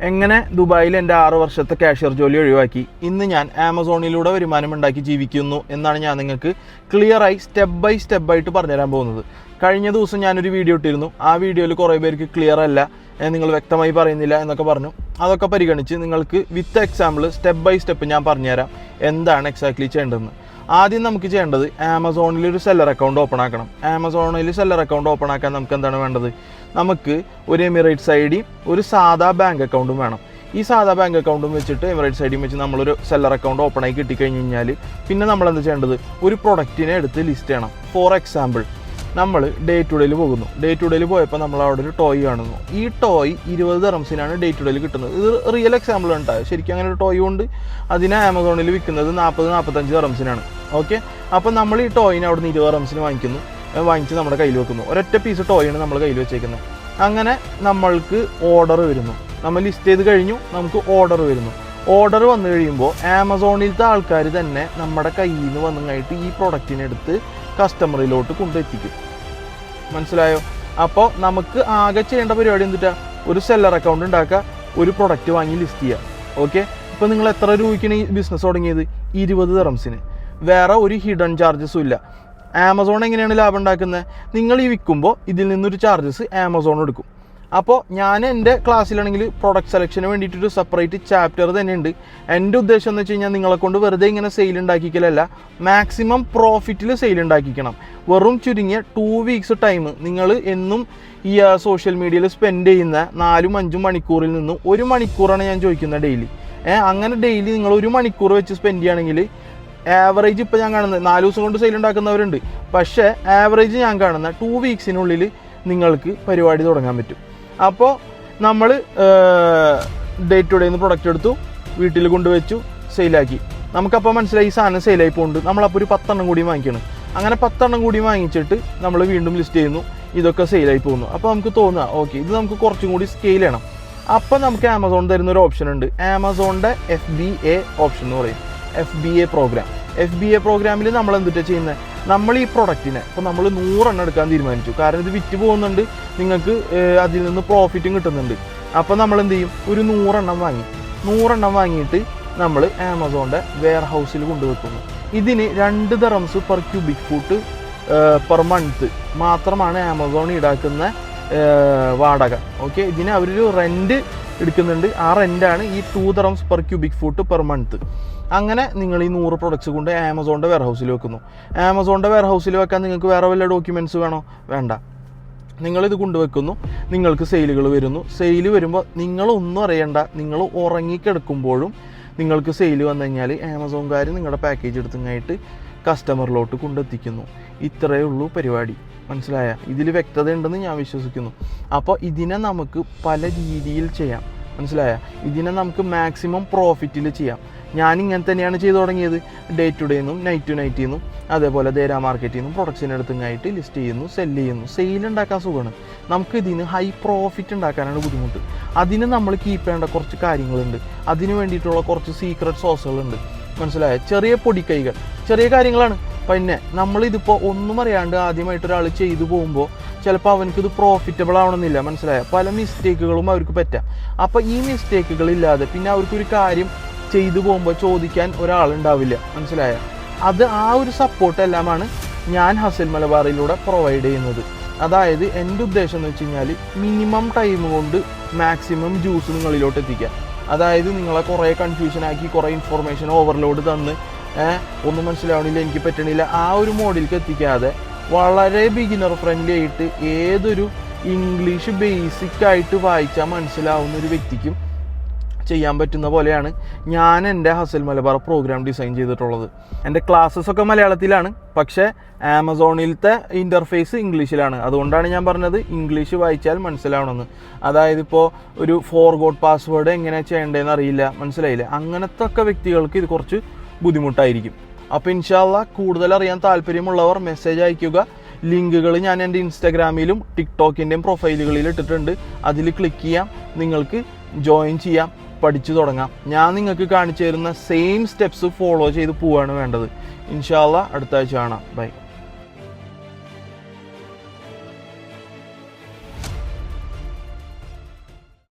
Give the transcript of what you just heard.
എങ്ങനെ ദുബായിൽ എന്റെ ആറ് വർഷത്തെ കാഷ്യർ ജോലി ഒഴിവാക്കി? ഇന്ന് ഞാൻ ആമസോണിലൂടെ വരുമാനം ഉണ്ടാക്കി ജീവിക്കുന്നു എന്നാണ് ഞാൻ നിങ്ങൾക്ക് ക്ലിയറായി സ്റ്റെപ്പ് ബൈ സ്റ്റെപ്പ് ആയിട്ട് പറഞ്ഞുതരാൻ പോകുന്നത്. കഴിഞ്ഞ ദിവസം ഞാനൊരു വീഡിയോ ഇട്ടിരുന്നു. ആ വീഡിയോയിൽ കുറേ പേർക്ക് ക്ലിയർ അല്ല നിങ്ങൾ വ്യക്തമായി പറയുന്നില്ല എന്നൊക്കെ പറഞ്ഞു. അതൊക്കെ പരിഗണിച്ച് നിങ്ങൾക്ക് with example step by step ഞാൻ പറഞ്ഞുതരാം. എന്താണ് എക്സാക്ട്ലി ചെയ്യേണ്ടതെന്ന്. ആദ്യം നമുക്ക് ചെയ്യേണ്ടത് ആമസോണിൽ ഒരു സെല്ലർ അക്കൗണ്ട് ഓപ്പൺ ആക്കണം. ആമസോണിൽ സെല്ലർ അക്കൗണ്ട് ഓപ്പൺ ആക്കാൻ നമുക്ക് എന്താണ് വേണ്ടത്? നമുക്ക് ഒരു എമിറേറ്റ്സ് ഐ ഡിയും ഒരു സാധാ ബാങ്ക് അക്കൗണ്ടും വേണം. ഈ സാധാ ബാങ്ക് അക്കൗണ്ടും വെച്ചിട്ട് എമിറേറ്റ്സ് ഐ ഡിയും വെച്ച് നമ്മളൊരു സെല്ലർ അക്കൗണ്ട് ഓപ്പൺ ആയി കിട്ടിക്കഴിഞ്ഞ് കഴിഞ്ഞാൽ പിന്നെ നമ്മൾ എന്ത് ചെയ്യേണ്ടത്? ഒരു പ്രൊഡക്റ്റിനെ എടുത്ത് ലിസ്റ്റ് ചെയ്യണം. ഫോർ എക്സാമ്പിൾ നമ്മൾ ഡേ ടു ഡേയിൽ പോകുന്നു. ഡേ ടു ഡേയിൽ പോയപ്പോൾ നമ്മൾ അവിടെ ഒരു ടോയ് കാണുന്നു. ഈ ടോയ് ഇരുപത് ദറംസിനാണ് ഡേ ടു ഡേയിൽ കിട്ടുന്നത്. ഇത് റിയൽ എക്സാമ്പിൾ ഉണ്ടായത് ശരിക്കും അങ്ങനെ ഒരു ടോയ് ഉണ്ട്. അതിനെ ആമസോണിൽ വിൽക്കുന്നത് നാൽപ്പത് നാൽപ്പത്തഞ്ച് ദറംസിനാണ് ഓക്കെ അപ്പോൾ നമ്മൾ ഈ ടോയിനെ അവിടെ നിന്ന് ഇരുപത് റംസിന് വാങ്ങിക്കുന്നു. വാങ്ങിച്ച് നമ്മുടെ കയ്യിൽ വെക്കുന്നു. ഒരൊറ്റ പീസ് ടോയാണ് നമ്മൾ കയ്യിൽ വെച്ചേക്കുന്നത് അങ്ങനെ നമ്മൾക്ക് ഓർഡർ വരുന്നു. നമ്മൾ ലിസ്റ്റ് ചെയ്ത് കഴിഞ്ഞു. നമുക്ക് ഓർഡർ വരുന്നു. ഓർഡർ വന്നു കഴിയുമ്പോൾ ആമസോണിലത്തെ ആൾക്കാർ തന്നെ നമ്മുടെ കയ്യിൽ നിന്ന് വന്നു കഴിഞ്ഞിട്ട് ഈ പ്രൊഡക്റ്റിനെടുത്ത് കസ്റ്റമറിലോട്ട് കൊണ്ടെത്തിക്കും. മനസ്സിലായോ? അപ്പോൾ നമുക്ക് ആകെ ചെയ്യേണ്ട പരിപാടി എന്തിട്ടാ? ഒരു സെല്ലർ അക്കൗണ്ട് ഉണ്ടാക്കുക ഒരു പ്രൊഡക്റ്റ് വാങ്ങി ലിസ്റ്റ് ചെയ്യുക. ഓക്കെ ഇപ്പോൾ നിങ്ങൾ എത്ര രൂപയ്ക്കാണ് ഈ ബിസിനസ് തുടങ്ങിയത്? ഇരുപത് തെറംസിന് വേറെ ഒരു ഹിഡൻ ചാർജസും ഇല്ല. ആമസോൺ എങ്ങനെയാണ് ലാഭം ഉണ്ടാക്കുന്നത്? നിങ്ങൾ ഈ വിൽക്കുമ്പോൾ ഇതിൽ നിന്നൊരു ചാർജസ് ആമസോൺ എടുക്കും. അപ്പോൾ ഞാൻ എന്റെ ക്ലാസ്സിലാണെങ്കിൽ പ്രൊഡക്റ്റ് സെലക്ഷന് വേണ്ടിയിട്ടൊരു സെപ്പറേറ്റ് ചാപ്റ്റർ തന്നെ ഉണ്ട് എന്റെ ഉദ്ദേശം എന്ന് വെച്ച് കഴിഞ്ഞാൽ നിങ്ങളെ കൊണ്ട് വെറുതെ ഇങ്ങനെ സെയിൽ ഉണ്ടാക്കിക്കലല്ല മാക്സിമം പ്രോഫിറ്റിൽ സെയിൽ ഉണ്ടാക്കിക്കണം. വെറും ചുരുങ്ങിയ ടു വീക്സ് ടൈം നിങ്ങൾ എന്നും ഈ സോഷ്യൽ മീഡിയയിൽ സ്പെൻഡ് ചെയ്യുന്ന നാലും അഞ്ചും മണിക്കൂറിൽ നിന്നും ഒരു മണിക്കൂറാണ് ഞാൻ ചോദിക്കുന്നത് ഡെയിലി അങ്ങനെ ഡെയിലി നിങ്ങൾ ഒരു മണിക്കൂർ വെച്ച് സ്പെൻഡ് ചെയ്യുകയാണെങ്കിൽ ആവറേജ് ഇപ്പോൾ ഞാൻ കാണുന്നത് നാല് ദിവസം കൊണ്ട് സെയിൽ ഉണ്ടാക്കുന്നവരുണ്ട്. പക്ഷേ ആവറേജ് ഞാൻ കാണുന്ന ടു വീക്സിനുള്ളിൽ നിങ്ങൾക്ക് പരിപാടി തുടങ്ങാൻ പറ്റും. അപ്പോൾ നമ്മൾ ഡേ ടു ഡേ പ്രൊഡക്റ്റ് എടുത്തു വീട്ടിൽ കൊണ്ടുവച്ചു സെയിലാക്കി നമുക്കപ്പോൾ മനസ്സിലായി ഈ സാധനം സെയിലായി പോകുന്നുണ്ട് നമ്മളപ്പോൾ ഒരു പത്തെണ്ണം കൂടി വാങ്ങിക്കണം. അങ്ങനെ പത്തെണ്ണം കൂടി വാങ്ങിച്ചിട്ട് നമ്മൾ വീണ്ടും ലിസ്റ്റ് ചെയ്യുന്നു. ഇതൊക്കെ സെയിലായി പോകുന്നു. അപ്പോൾ നമുക്ക് തോന്നുക ഓക്കെ ഇത് നമുക്ക് കുറച്ചും കൂടി സ്കെയിൽ ചെയ്യണം. അപ്പോൾ നമുക്ക് ആമസോൺ തരുന്ന ഒരു ഓപ്ഷൻ ഉണ്ട്. ആമസോണിന്റെ എഫ് ബി എ ഓപ്ഷൻ എന്ന് പറയും. F B A program F B A പ്രോഗ്രാമിൽ നമ്മൾ എന്തിട്ടാണ് ചെയ്യുന്നത് നമ്മൾ ഈ പ്രൊഡക്റ്റിനെ ഇപ്പോൾ നമ്മൾ നൂറെണ്ണം എടുക്കാൻ തീരുമാനിച്ചു. കാരണം ഇത് വിറ്റ് പോകുന്നുണ്ട്. നിങ്ങൾക്ക് അതിൽ നിന്ന് പ്രോഫിറ്റും കിട്ടുന്നുണ്ട്. അപ്പോൾ നമ്മൾ എന്ത് ചെയ്യും? ഒരു നൂറെണ്ണം വാങ്ങി. നൂറെണ്ണം വാങ്ങിയിട്ട് നമ്മൾ ആമസോണിന്റെ വെയർ ഹൗസിൽ കൊണ്ടുവെക്കുന്നു. ഇതിന് രണ്ട് dirhams per cubic foot per month മാത്രമാണ് ആമസോൺ ഈടാക്കുന്ന വാടക. ഓക്കെ ഇതിന് അവരൊരു റെന്റ് എടുക്കുന്നുണ്ട്. ആ റെന്റാണ് ഈ two dirhams per cubic foot per month അങ്ങനെ നിങ്ങൾ ഈ നൂറ് പ്രൊഡക്ട്സ് കൊണ്ട് ആമസോണിന്റെ വെയർ ഹൗസിൽ വെക്കുന്നു. ആമസോണിന്റെ വെയർ ഹൗസിൽ വെക്കാൻ നിങ്ങൾക്ക് വേറെ വല്ല ഡോക്യുമെന്റ്സ് വേണോ? വേണ്ട. നിങ്ങളിത് കൊണ്ടുവെക്കുന്നു. നിങ്ങൾക്ക് സെയിലുകൾ വരുന്നു. സെയിൽ വരുമ്പോൾ നിങ്ങളൊന്നും അറിയണ്ട. നിങ്ങൾ ഉറങ്ങിക്കിടക്കുമ്പോഴും നിങ്ങൾക്ക് സെയിൽ വന്നു കഴിഞ്ഞാൽ ആമസോൺകാർ നിങ്ങളുടെ പാക്കേജ് എടുത്തുങ്ങായിട്ട് കസ്റ്റമറിലോട്ട് കൊണ്ടെത്തിക്കുന്നു. ഇത്രയേ ഉള്ളൂ പരിപാടി. മനസ്സിലായ? ഇതിൽ വ്യക്തത ഉണ്ടെന്ന് ഞാൻ വിശ്വസിക്കുന്നു. അപ്പോൾ ഇതിനെ നമുക്ക് പല രീതിയിൽ ചെയ്യാം. മനസ്സിലായ? ഇതിനെ നമുക്ക് മാക്സിമം പ്രോഫിറ്റിൽ ചെയ്യാം. ഞാൻ ഇങ്ങനെ തന്നെയാണ് ചെയ്തു തുടങ്ങിയത്. ഡേ ടു ഡേ നിന്നും നൈറ്റ് ടു നൈറ്റിൽ നിന്നും അതേപോലെ ദേരാ മാർക്കറ്റിൽ നിന്നും പ്രൊഡക്ട്സിന് എടുത്തുങ്ങായിട്ട് ലിസ്റ്റ് ചെയ്യുന്നു സെല്ല് ചെയ്യുന്നു സെയിൽ ഉണ്ടാക്കാൻ സുഖമാണ്. നമുക്ക് ഇതിന് ഹൈ പ്രോഫിറ്റ് ഉണ്ടാക്കാനാണ് ബുദ്ധിമുട്ട്. അതിന് നമ്മൾ കീപ്പ് ചെയ്യേണ്ട കുറച്ച് കാര്യങ്ങളുണ്ട്. അതിന് വേണ്ടിയിട്ടുള്ള കുറച്ച് സീക്രട്ട് സോസുകളുണ്ട് മനസ്സിലായ? ചെറിയ പൊടിക്കൈകൾ. ചെറിയ കാര്യങ്ങളാണ്. പിന്നെ നമ്മളിതിപ്പോൾ ഒന്നും അറിയാണ്ട് ആദ്യമായിട്ട് ഒരാൾ ചെയ്തു പോകുമ്പോൾ ചിലപ്പോൾ അവനക്ക് ഇത് പ്രോഫിറ്റബിൾ ആവണമെന്നില്ല മനസ്സിലായ? പല മിസ്റ്റേക്കുകളും അവർക്ക് പറ്റാം. അപ്പോൾ ഈ മിസ്റ്റേക്കുകൾ ഇല്ലാതെ പിന്നെ അവർക്കൊരു കാര്യം ചെയ്തു പോകുമ്പോൾ ചോദിക്കാൻ ഒരാളുണ്ടാവില്ല മനസ്സിലായ? അത് ആ ഒരു സപ്പോർട്ട് എല്ലാമാണ് ഞാൻ ഹസൽ മലബാറിലൂടെ പ്രൊവൈഡ് ചെയ്യുന്നത്. അതായത് എന്റെ ഉദ്ദേശം എന്ന് വെച്ച് കഴിഞ്ഞാൽ മിനിമം ടൈം കൊണ്ട് മാക്സിമം ജ്യൂസ് നിങ്ങളിലോട്ട് എത്തിക്കുക അതായത് നിങ്ങളെ കുറേ കൺഫ്യൂഷൻ ആക്കി കുറേ ഇൻഫർമേഷൻ ഓവർലോഡ് തന്ന് ഒന്നും മനസ്സിലാവണില്ല എനിക്ക് പറ്റണില്ല. ആ ഒരു മോഡിലേക്ക് എത്തിക്കാതെ വളരെ ബിഗിനർ ഫ്രണ്ട്ലി ആയിട്ട് ഏതൊരു ഇംഗ്ലീഷ് ബേസിക് ആയിട്ട് വായിച്ചാൽ മനസ്സിലാവുന്ന ഒരു വ്യക്തിക്കും ചെയ്യാൻ പറ്റുന്ന പോലെയാണ് ഞാൻ എന്റെ ഹസൽ മലബാർ പ്രോഗ്രാം ഡിസൈൻ ചെയ്തിട്ടുള്ളത്. എന്റെ ഒക്കെ മലയാളത്തിലാണ് പക്ഷേ ആമസോണിലത്തെ ഇന്റർഫേസ് ഇംഗ്ലീഷിലാണ് അതുകൊണ്ടാണ് ഞാൻ പറഞ്ഞത് ഇംഗ്ലീഷ് വായിച്ചാൽ മനസ്സിലാവണമെന്ന്. അതായത് ഇപ്പോൾ ഒരു ഫോർഗോട്ട് പാസ്വേഡ് എങ്ങനെ ചെയ്യേണ്ടതെന്ന് അറിയില്ല മനസ്സിലായില്ല? അങ്ങനത്തെ ഒക്കെ വ്യക്തികൾക്ക് ഇത് കുറച്ച് ബുദ്ധിമുട്ടായിരിക്കും. അപ്പോൾ ഇൻഷാല്ല കൂടുതൽ അറിയാൻ താല്പര്യമുള്ളവർ മെസ്സേജ് അയയ്ക്കുക. ലിങ്കുകൾ ഞാൻ എന്റെ ഇൻസ്റ്റാഗ്രാമിലും ടിക്ടോക്കിന്റെയും പ്രൊഫൈലുകളിൽ ഇട്ടിട്ടുണ്ട്. അതിൽ ക്ലിക്ക് ചെയ്യാം. നിങ്ങൾക്ക് ജോയിൻ ചെയ്യാം. പഠിച്ചു തുടങ്ങാം. ഞാൻ നിങ്ങൾക്ക് കാണിച്ചു തരുന്ന സെയിം സ്റ്റെപ്സ് ഫോളോ ചെയ്ത് പോവുകയാണ് വേണ്ടത്. ഇൻഷാല്ല അടുത്ത ആഴ്ച കാണാം. ബൈ